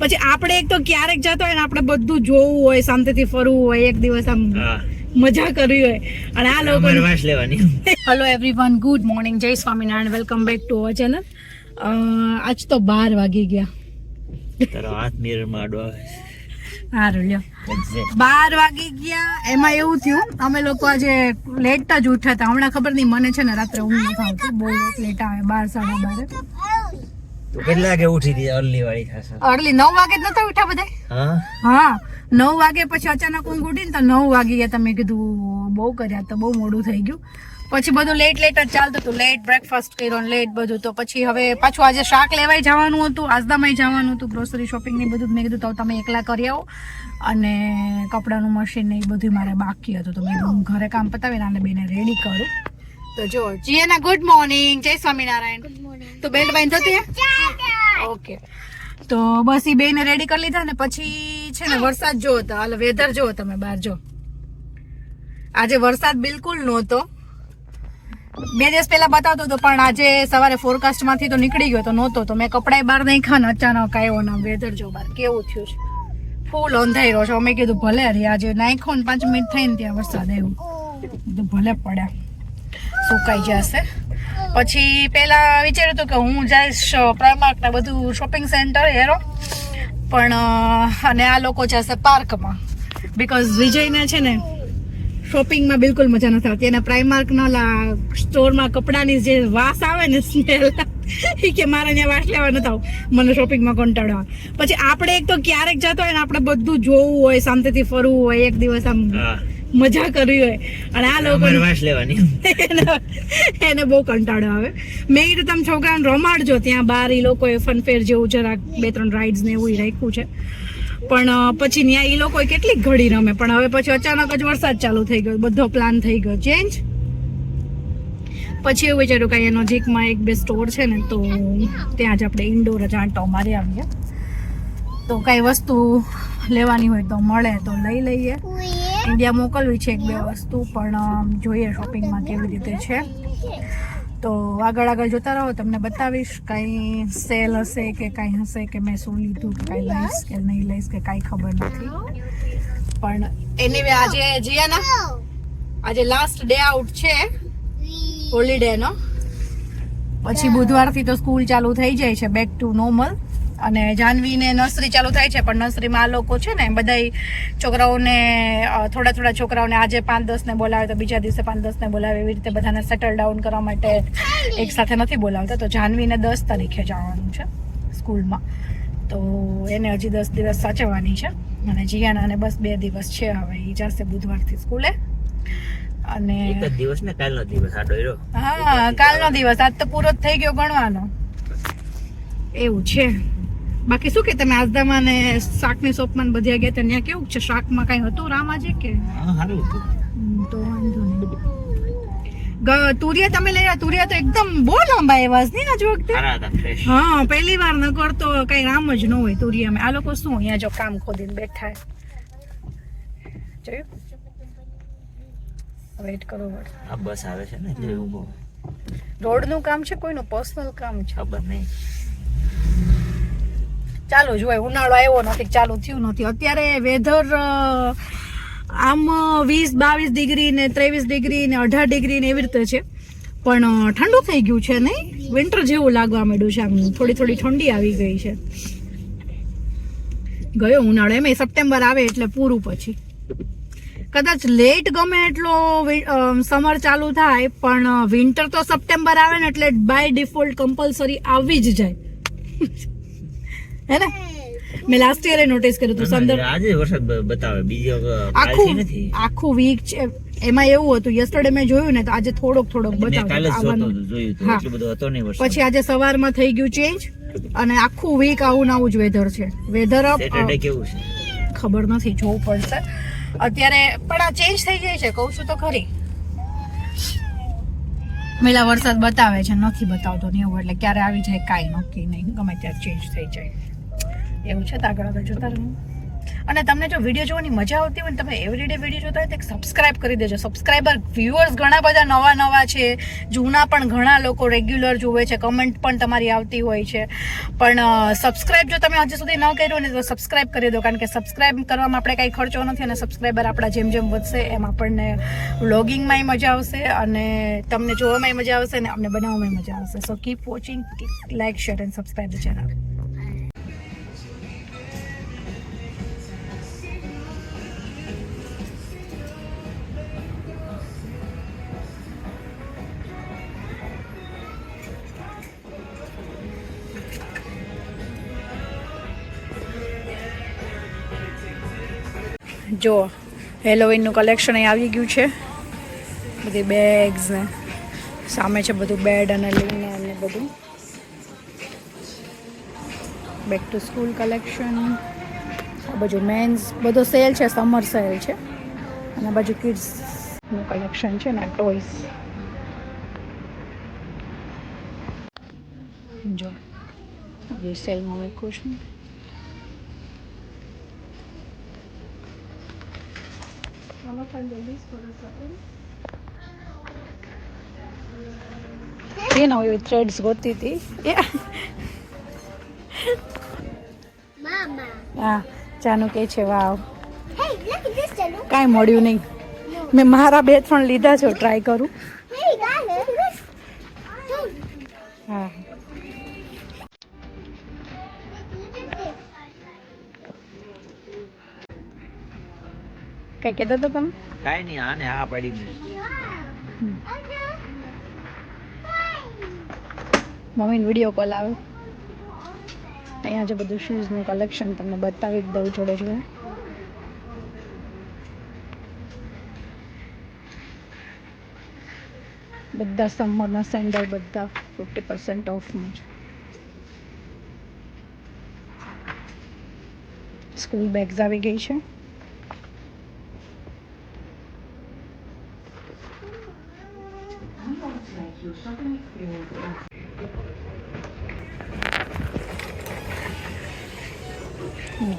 પછી આપણે એક તો ક્યારેક જતો હોય ને આપણે બધું જોવું હોય શાંતિથી ફરવું હોય એક દિવસ આમ મજા કરવી હોય. અને આ લોકો હેલો એવરીવન ગુડ મોર્નિંગ જય Swaminarayan. Welcome back to our channel આજ તો બાર વાગી ગયા. તારો હાથ મિરરમાં આડો સારું લ્યો. બાર વાગી ગયા. એમાં એવું થયું અમે લોકો આજે લેટ જ ઉઠ્યા હતા. હમણાં ખબર નહીં મને છે ને રાત્રે ઊંઘ નથી આવતી. બહુ લેટ આવે બાર સાડા બારે. તું કેટલા વાગે ઉઠી હતી અર્લી વાળી ખાસ? અર્લી નવ વાગે જ નતા ઉઠ્યા બધા? હા? હા નવ વાગે પછી અચાનક ઊંઘ ઉઠી ને તો નવ વાગી ગયા તમે કીધું બહુ કર્યા તો બહુ મોડું થઈ ગયું. પછી બધું લેટ લેટ જ ચાલતું હતું લેટ બ્રેકફાસ્ટ કર્યો લેટ બધું. તો પછી હવે પાછું આજે શાક લેવાય જવાનું હતું આજદામાં જવાનું હતું ગ્રોસરી શોપિંગ ને બધું મેં કીધું તો તમે એકલા કરી આવો. અને કપડાનું મશીન ને એ બધું મારે બાકી હતું તો મેં ઘરે કામ પતાવીને આને બેને રેડી કરું. તો જો જીએના ગુડ મોર્નિંગ જય સ્વામિનારાયણ. તો બેલ્ટ બાંધો ત્યાં ઓકે તો બસ એ બેને રેડી કરી લીધા ને પછી છે ને વરસાદ જો હતો. હાલ વેધર જો તમે બહાર જો. આજે વરસાદ બિલકુલ નહોતો. બે દિવસ પહેલા બતાવતો હતો પણ આજે સવારે ફોરકાસ્ટમાંથી તો નીકળી ગયો તો નહોતો. તો મેં કપડાય બહાર નહીં ખાને અચાનક આવ્યો ને વેધર જો બહાર. કેવું થયું છે? ફૂલ અંધાર્યો છે. અમે કીધું ભલે રે આજે નાખ્યો ને પાંચ મિનિટ થઈને ત્યાં વરસાદ આવ્યો. ભલે પડ્યા. સુકાઈ જશે પછી પહેલાં વિચાર્યું હતું કે હું જઈશ પ્રાઇમાર્ક ને બધું શોપિંગ સેન્ટર હેરો પણ અને આ લોકો જશે પાર્કમાં. બિકોઝ વિજયને છે ને શોપિંગમાં બિલકુલ મજા નથી આવતી. અને પ્રાઇમાર્કના સ્ટોરમાં કપડાની જે વાસ આવે ને સ્મેલ એ કે મારે ત્યાં વાસ લેવા નથી આવું. મને શોપિંગમાં કંટાળવા પછી આપણે એક તો ક્યારેક જતો હોય ને, આપણે બધું જોવું હોય, શાંતિથી ફરવું હોય, એક દિવસ આમ મજા કરી હોય. અને આ લોકો લેવાની. એને બહુ કંટાળો આવે. મેં કીધું તમે છોકરાને રમાડજો ત્યાં બહાર એ લોકોએ ફનફેર જેવું જરાક બે ત્રણ રાઇડ્સ ને એવું રાખ્યું છે. પણ પછી ત્યાં એ લોકોએ કેટલીક ઘડી રમે. પણ હવે પછી અચાનક જ વરસાદ ચાલુ થઈ ગયો. બધો પ્લાન થઈ ગયો. ચેન્જ પછી એવું વિચાર્યું કે અહીંયા નજીકમાં એક બે સ્ટોર છે ને તો ત્યાં જ આપણે ઇન્ડોર જ આંટો મારી આવીએ. તો કઈ વસ્તુ લેવાની હોય તો મળે તો લઈ લઈએ. ઇન્ડિયા મોકલવી છે એક બે વસ્તુ, પણ જોઈએ શોપિંગમાં કેવી રીતે છે. તો આગળ આગળ જોતા રહો, તમને બતાવીશ કંઈ સેલ હશે કે કાંઈ હશે કે મેં શું લીધું કે કાંઈ લઈશ કે નહીં લઈશ કે કાંઈ ખબર નથી. પણ એની આજે જીયાના, આજે લાસ્ટ ડે આઉટ છે હોલિડેનો પછી બુધવારથી તો સ્કૂલ ચાલુ થઈ જાય છે બેક ટુ નોર્મલ અને જાનવીને નર્સરી ચાલુ થાય છે પણ નર્સરીમાં આ લોકો છે ને બધાય છોકરાઓને થોડા થોડા છોકરાઓને આજે પાંચ દસને બોલાવે તો બીજા દિવસે પાંચ દસને બોલાવે એવી રીતે બધાને સેટલ ડાઉન કરવા માટે એક સાથે નથી બોલાવતા. તો જાનવીને દસ તારીખે જવાનું છે સ્કૂલમાં. તો એને હજી દસ દિવસ સાચવવાની છે. અને જીયાનાને બસ બે દિવસ છે હવે એ જશે બુધવારથી સ્કૂલે. અને એક જ દિવસ ને કાલનો દિવસ આ ડોયરો. હા કાલનો દિવસ. આજ તો પૂરો જ થઈ ગયો ગણવાનો. એવું છે. બાકી શું કે તમે આજદામાં ને શાકની શોપમાં ને બધે ગયા ત્યાં કેવું છે? શાકમાં કઈ હતું રામાજી કે? હા સારું હતું. તો વાંધો નહીં. તુરિયા તમે લઈ આવ્યા? તુરિયા તો એકદમ બહુ લાંબા એવા જ નહીં આજ વખતે? હા પહેલી વાર નગર તો કઈ રામ જ ન હોય તુરિયામાં આ લોકો શું અહીંયા જો કામ ખોદીને બેઠા જોયું? વેઇટ કરો આ બસ આવે છે ને એટલે ઊભો રોડનું કામ છે કોઈનું પર્સનલ કામ છે? ખબર નહીં. ચાલુ જ હોય, ઉનાળો આવ્યો નથી, ચાલુ થયું નથી. અત્યારે વેધર આમ વીસ, બાવીસ ડિગ્રી ને ત્રેવીસ ડિગ્રી ને અઢાર ડિગ્રી ને એવી રીતે છે. પણ ઠંડુ થઈ ગયું છે નહીં? વિન્ટર જેવું લાગવા માંડ્યું છે આમ. થોડી થોડી ઠંડી આવી ગઈ છે. ગયો ઉનાળો. એમ સપ્ટેમ્બર આવે એટલે પૂરું પછી. કદાચ લેટ ગમે એટલો સમર ચાલુ થાય, પણ વિન્ટર તો સપ્ટેમ્બર આવે ને એટલે બાય ડિફોલ્ટ કમ્પલસરી આવી જ જાય. હે ને? મેં લાસ્ટ યરે નોટિસ કર્યું હતું સંદર આજે વરસાદ બતાવે બીજો આખું નથી. આખું વીક છે. એમાં એવું હતું યસ્ટરડે મેં જોયું ને તો આજે થોડોક થોડોક બતાવતો જોયું હતું એટલું બધું હતો નહીં વરસાદ. પછી આજે સવારમાં થઈ ગયું ચેન્જ અને આખું વીક આવું ને આવું જ વેધર છે. વેધર સેટરડે કેવું છે? ખબર નથી જોવું પડશે. અત્યારે પણ આ ચેન્જ થઈ જાય છે કહું છું તો ખરી. પેલા વરસાદ બતાવે છે નથી બતાવતો નહીં એવું એટલે ક્યારે આવી જાય કાંઈ નક્કી નહીં ગમે ત્યારે ચેન્જ થઈ જાય. એવું છે? તો આગળ આગળ જોતા રહો. અને તમને જો વીડિયો જોવાની મજા આવતી હોય ને, તમે એવરીડે વીડિયો જોતા હોય તો સબસ્ક્રાઇબ કરી દેજો. સબસ્ક્રાઇબર વ્યુઅર્સ ઘણા બધા નવા નવા છે. જૂના પણ ઘણા લોકો રેગ્યુલર જુએ છે. કમેન્ટ પણ તમારી આવતી હોય છે. પણ સબસ્ક્રાઇબ જો તમે હજી સુધી ન કર્યું ને, તો સબસ્ક્રાઇબ કરી દો. કારણ કે સબસ્ક્રાઇબ કરવામાં આપણે કાંઈ ખર્ચો નથી અને સબસ્ક્રાઇબર આપણા જેમ જેમ વધશે, એમ આપણને વ્લોગિંગમાંય મજા આવશે અને તમને જોવામાં મજા આવશે અને અમને બનાવવામાં મજા આવશે. So keep watching like share and subscribe the channel જો હેલોવીનનું કલેક્શન અહીં આવી ગયું છે. બધી બેગ્સ ને સામે છે બધું બેડ અને લીને અને બધું. બેક ટુ સ્કૂલ કલેક્શન આ બાજુ મેન્સ બધો સેલ છે સમર સેલ છે. અને બાજુ કિડ્સનું કલેક્શન છે ને ટોયસ જો જે સેલમાં મૂક્યું છું. એ know, હોય threads ગોતી હતી Yeah. Mama. હા ચાનું કે છે વાવ. કાંઈ મળ્યું નહીં મેં મારા બે ત્રણ લીધા છે ટ્રાય કરું કઈ કહેતા હતા તમે? કાંઈ નહીં આને હા પડી મમ્મીને વીડિયો કોલ આવે. અહીંયા જે બધું શૂઝનું કલેક્શન તમને બતાવી જ દઉં જોડે જોડે બધા સમરના સેન્ડલ બધા ફિફ્ટી પર્સન્ટ ઓફમાં છે. સ્કૂલ બેગ્સ આવી ગઈ છે.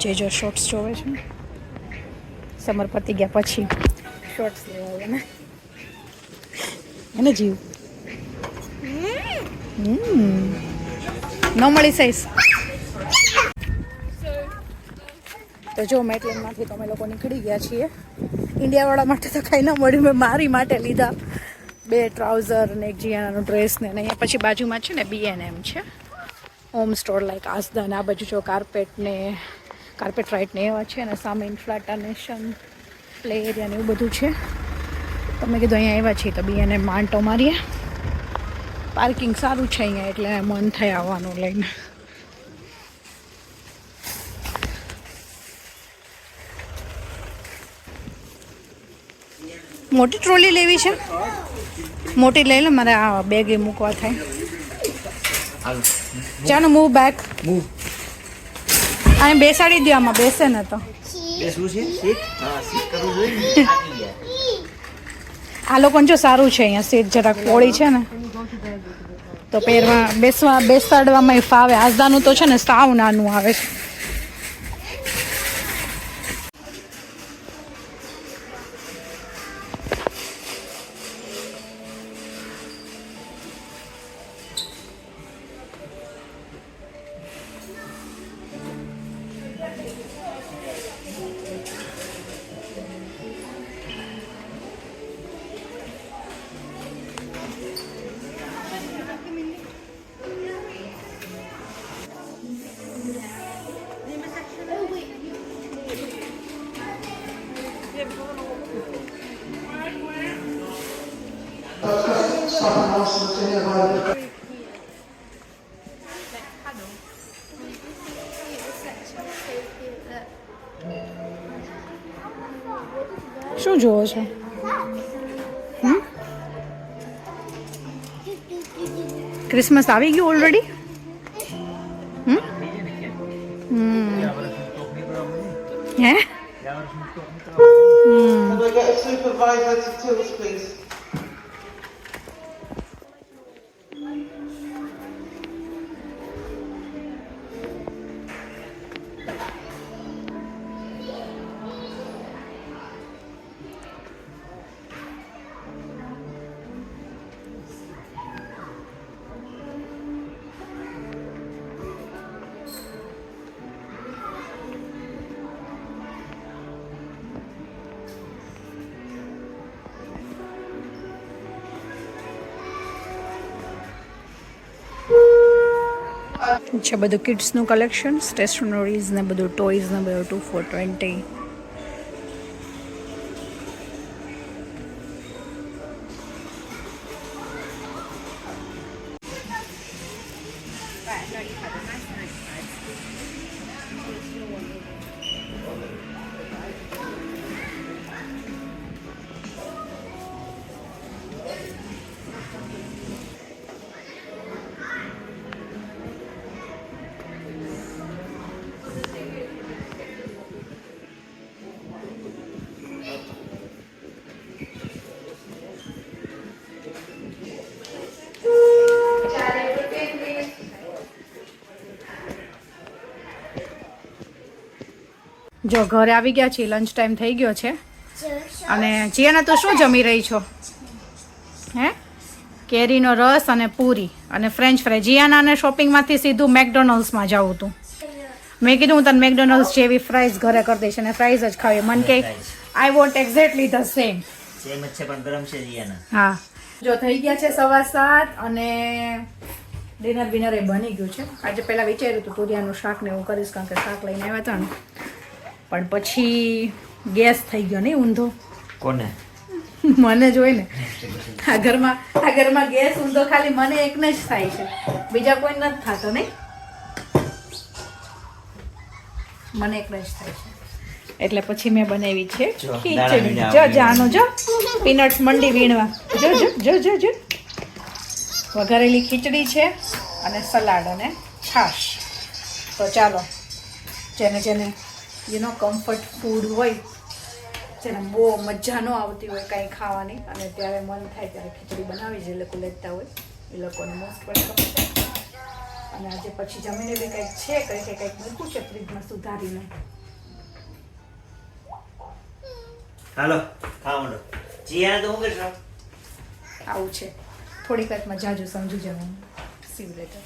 જે જો શોર્ટ્સ જોવે છે સમર પતી ગયા પછી શોર્ટ્સ લેવા આવે ને એને જીવ. ન મળી સાઈઝ તો જો મેટલેનમાંથી તો અમે લોકો નીકળી ગયા છીએ. ઇન્ડિયાવાળા માટે તો કાંઈ ન મળ્યું. મેં મારી માટે લીધા. બે ટ્રાઉઝર ને એક જીયાનાનો ડ્રેસ ને અહીંયા પછી બાજુમાં છે ને બી એન એમ છે. હોમ સ્ટોર લાઈક આસદાન આ બાજુ જો કાર્પેટ ને કાર્પેટ રાઇટ ને એવા છે અને સામે ઇન્ફ્લાટા નેશન પ્લે એરિયા ને એવું બધું છે. તમે કીધું અહીંયા આવ્યા છીએ તો બીએનએમ એને માંટો મારીએ. પાર્કિંગ સારું છે અહીંયા એટલે મન થાય આવવાનું લઈને. મોટી ટ્રોલી લેવી છે? મોટી લઈ લે મારે આ બેગ એ મૂકવા થાય. ચાલો મૂવ બેક મૂવ અહીં બેસાડી દો આમાં બેસે ને તો. એ શું છે? સીટ હા સીટ કરવું જોઈએ ને. થાકી ગયા. આ લોકોને જો સારું છે અહીંયા સીટ જરાક પોળી છે ને. તો પહેરવા બેસવા બેસાડવામાં ફાવે. આજદાનું તો છે ને સાવ નાનું આવે છે. શું જોવો છો હમ ક્રિસમસ આવી ગયું ઓલરેડી હમ હમ હે છે બધું કિડ્સનું કલેક્શન સ્ટેશનરીઝ ને બધું ટોયઝ ને બધું ટુ ફોર ટ્વેન્ટી જો ઘરે આવી ગયા છીએ લંચ ટાઈમ થઈ ગયો છે. અને જીયાના તો શું જમી રહી છો? હે? કેરીનો રસ અને પૂરી અને ફ્રેન્ચ ફ્રાય જીયાનાને શોપિંગમાંથી સીધું મેકડોનલ્ડ્સમાં જવું હતું. મેં કીધું હું તને મેકડોનલ્ડ્સ જેવી ફ્રાઈઝ ઘરે કરી દઈશ અને ફ્રાઈઝ જ ખાવી. મન કે I want exactly the same same જ છે પણ ગરમ છે જીયાના. હા. જો થઈ ગયા છે સવા સાત અને ડિનર બિનર એ બની ગયું છે. આજે પહેલાં વિચાર્યું હતું પૂરિયાનું શાક ને એવું કરીશ કારણ કે શાક લઈને આવ્યા હતા ને. પણ પછી ગેસ થઈ ગયો નહીં ઊંધો. કોને? મને જોઈ ને. આ ઘરમાં આ ઘરમાં ગેસ ઊંધો ખાલી મને એકને જ થાય છે. બીજા કોઈ નથી થતો નહીં. મને એકને જ થાય છે. એટલે પછી મેં બનાવી છે ખીચડી. જો. જાનો જો પીનટ્સ મંડી વીણવા. જો જો જો જો જો. વઘારેલી ખીચડી છે અને સલાડ અને છાશ. તો ચાલો જેને જેને યુ કમ્ફર્ટ ફૂડ હોય જેને બહુ મજા ન આવતી હોય કાંઈ ખાવાની અને ત્યારે મન થાય ત્યારે ખીચડી બનાવી જે લોકો લેતા હોય એ લોકોને મોસ્ટ વેલકમ અને આજે પછી જમીને બી કંઈક છે કંઈક કે કંઈક મૂકું છે ફ્રીજમાં સુધારીને. હાલો ખાવા જીયા તો હું આવું છે. થોડીક વારમાં જાજુ સમજી જવાનું. સીવ લેટર